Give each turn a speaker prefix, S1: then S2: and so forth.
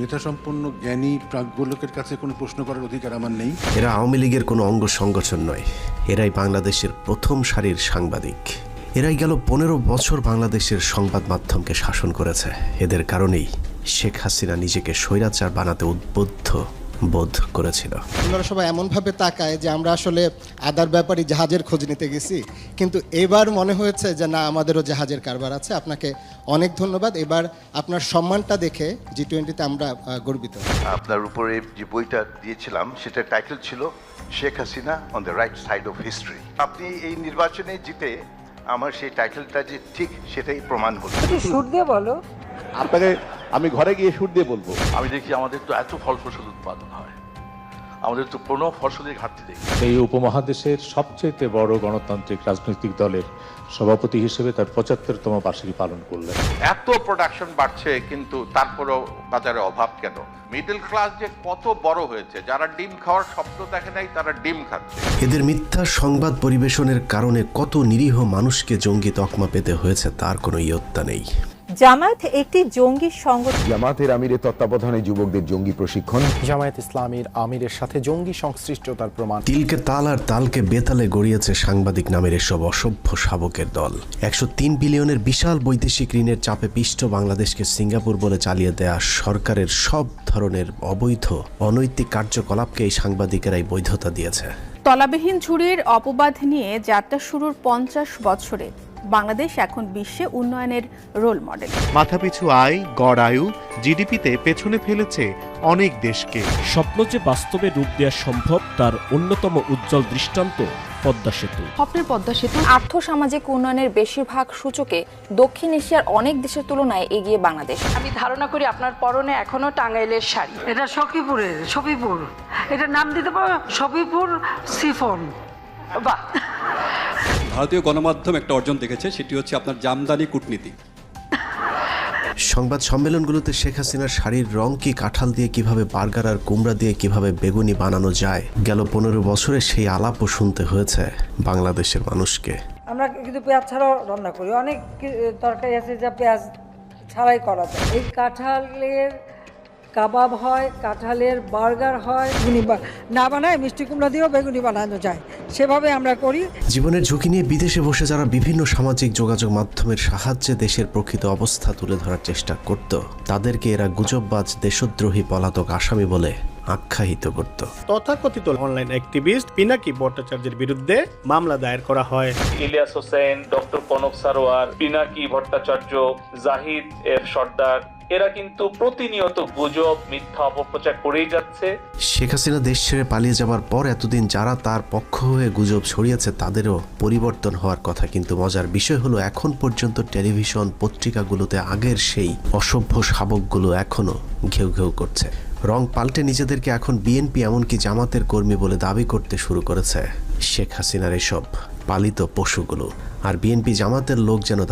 S1: মেধাসম্পন্ন জ্ঞানী প্রাজ্ঞলোকের কাছে কোনো প্রশ্ন করার অধিকার আমার নেই।
S2: এরা আওয়ামী লীগের কোনো অঙ্গ সংগঠন নয়। এরাই বাংলাদেশের প্রথম সারির সাংবাদিক। এরাই গেল পনেরো বছর বাংলাদেশের সংবাদ মাধ্যমকে শাসন করেছে। এদের কারণেই শেখ হাসিনা নিজেকে স্বৈরাচার বানাতে উদ্বুদ্ধ। বোধ করেছিল।
S3: আপনারা সবাই এমনভাবে তাকায় যে আমরা আসলে আদার ব্যাপারে জাহাজের খোঁজ নিতে গেছি। কিন্তু এবার মনে হয়েছে যে না আমাদেরও জাহাজের কারবার আছে। আপনাকে অনেক ধন্যবাদ। এবার আপনার সম্মানটা দেখে জি টোয়েন্টিতে আমরা গর্বিত।
S4: আপনার উপরে যে বইটা দিয়েছিলাম সেটার টাইটেল ছিল Sheikh Hasina on the right side of history আপনি এই নির্বাচনে জিতে আমার সেই টাইটেলটা যে ঠিক সেটাই প্রমাণ হলো।
S5: সুর দিয়ে বলো।
S6: আপনাকে আমি ঘরে গিয়ে সুর দিয়ে বলব।
S7: আমি দেখি আমাদের তো এত ফল ফসল উৎপাদন হয়। আমাদের তো কোনো ফসলের ঘাটতি দেখি
S8: এই উপমহাদেশের সবচেয়ে বড় গণতান্ত্রিক রাজনৈতিক দলের সভাপতি হিসেবে তার পঁচাত্তরতম বার্ষিকী পালন করলেন।
S9: এত প্রোডাকশন বাড়ছে কিন্তু তারপরেও বাজারে অভাব কেন? মিডল ক্লাস যে কত বড় হয়েছে যারা ডিম খাওয়ার স্বপ্ন দেখে নাই তারা ডিম খাচ্ছে।
S2: এদের মিথ্যা সংবাদ পরিবেশনের কারণে কত নিরীহ মানুষকে জঙ্গি তকমা পেতে হয়েছে তার কোনো ইয়ত্তা নেই।
S5: জামায়াত একটি জঙ্গি সংগঠন।
S10: জামাতের আমিরের তত্ত্বাবধানে যুবকদের জঙ্গি প্রশিক্ষণ।
S11: জামায়াত ইসলামীর আমিরের সাথে জঙ্গি সংশ্লিষ্টতার প্রমাণ।
S2: তিলকে তাল আর তালকে বেতালে গড়িয়েছে সাংবাদিক নামের এসব অসভ্য শাবকের দল। একশো তিন বিলিয়নের বিশাল বৈদেশিক ঋণের চাপে পিষ্ট বাংলাদেশকে সিঙ্গাপুর বলে চালিয়ে দেয়া সরকারের সব ধরনের অবৈধ অনৈতিক কার্যকলাপকে এই সাংবাদিকেরাই বৈধতা দিয়েছে।
S12: তলাবিহীন ঝুড়ির অপবাদ নিয়ে যাত্রা শুরুর পঞ্চাশ বছরে। বাংলাদেশ এখন বিশ্বে উন্নয়নের রোল মডেল
S13: মাথাপিছু আয় গড় আয়ু জিডিপিতে পেছনে ফেলেছে অনেক দেশকে।
S8: স্বপ্ন যে বাস্তবে রূপ দেওয়া সম্ভব তার অন্যতম উজ্জ্বল দৃষ্টান্ত পদ্মা সেতু।
S12: স্বপ্নের পদ্মা সেতু আর্থ সামাজিক উন্নয়নের বেশিরভাগ সূচকে দক্ষিণ এশিয়ার অনেক দেশের তুলনায় এগিয়ে বাংলাদেশ।
S5: আমি ধারণা করি আপনার পরনে এখনও টাঙ্গাইলের শাড়ি।
S14: এটা সখীপুরের সফিপুর। এটা নাম দিতে পারো? সফিপুর সিফন।
S5: বাহ!
S7: ভারতীয় গণমাধ্যম একটা অর্জন দেখেছে সেটি হচ্ছে আপনার জামদানি কূটনীতি।
S2: সংবাদ সম্মেলনগুলোতে শেখ হাসিনার শাড়ির রং কি কাঁঠাল দিয়ে কীভাবে বার্গার আর কুমড়া দিয়ে কীভাবে বেগুনি বানানো যায়? গেল পনেরো বছরে সেই আলাপও শুনতে হয়েছে বাংলাদেশের মানুষকে।
S14: আমরা কিন্তু পেঁয়াজ ছাড়াও রান্না করি। অনেক তরকারি আছে যা পেঁয়াজ ছাড়াই করা যায়। এই কাঁঠালের কাবাব হয় কাঁঠালের বার্গার হয় না বানায় মিষ্টি কুমড়া দিয়েও বেগুনি বানানো যায়। সেভাবে আমরা করি।
S2: জীবনের ঝুঁকি নিয়ে বিদেশে বসে যারা বিভিন্ন সামাজিক যোগাযোগ মাধ্যমের সাহায্যে দেশের প্রকৃত অবস্থা তুলে ধরার চেষ্টা করত, তাদেরকে এরা গুজববাজ, দেশদ্রোহী, পলাতক আসামি বলে আখ্যায়িত করত।
S13: তথাকথিত অনলাইন অ্যাক্টিভিস্ট পিনাকি ভট্টাচার্যের বিরুদ্ধে মামলা দায়ের করা হয়।
S8: ইলিয়াস হোসেন ডক্টর কনক সারোয়ার পিনাকি ভট্টাচার্য জাহিদ এফ সর্দার এরা কিন্তু প্রতিনিয়ত গুজব মিথ্যা অপপ্রচার করেই যাচ্ছে।
S2: শেখ হাসিনা দেশ ছেড়ে পালিয়ে যাবার পর এতদিন যারা তার পক্ষ হয়ে গুজব ছড়িয়েছে তাদেরও পরিবর্তন হওয়ার কথা। কিন্তু মজার বিষয় হলো এখন পর্যন্ত টেলিভিশন পত্রিকাগুলোতে আগের সেই অসভ্য শাবকগুলো এখনও ঘেউ ঘেউ করছে। রং পাল্টে নিজেদেরকে এখন বিএনপি এমনকি জামাতের কর্মী বলে দাবি করতে শুরু করেছে। শেখ হাসিনার এসব পালিত পশুগুলো। আর বিএনপি জামাতের লোক যেন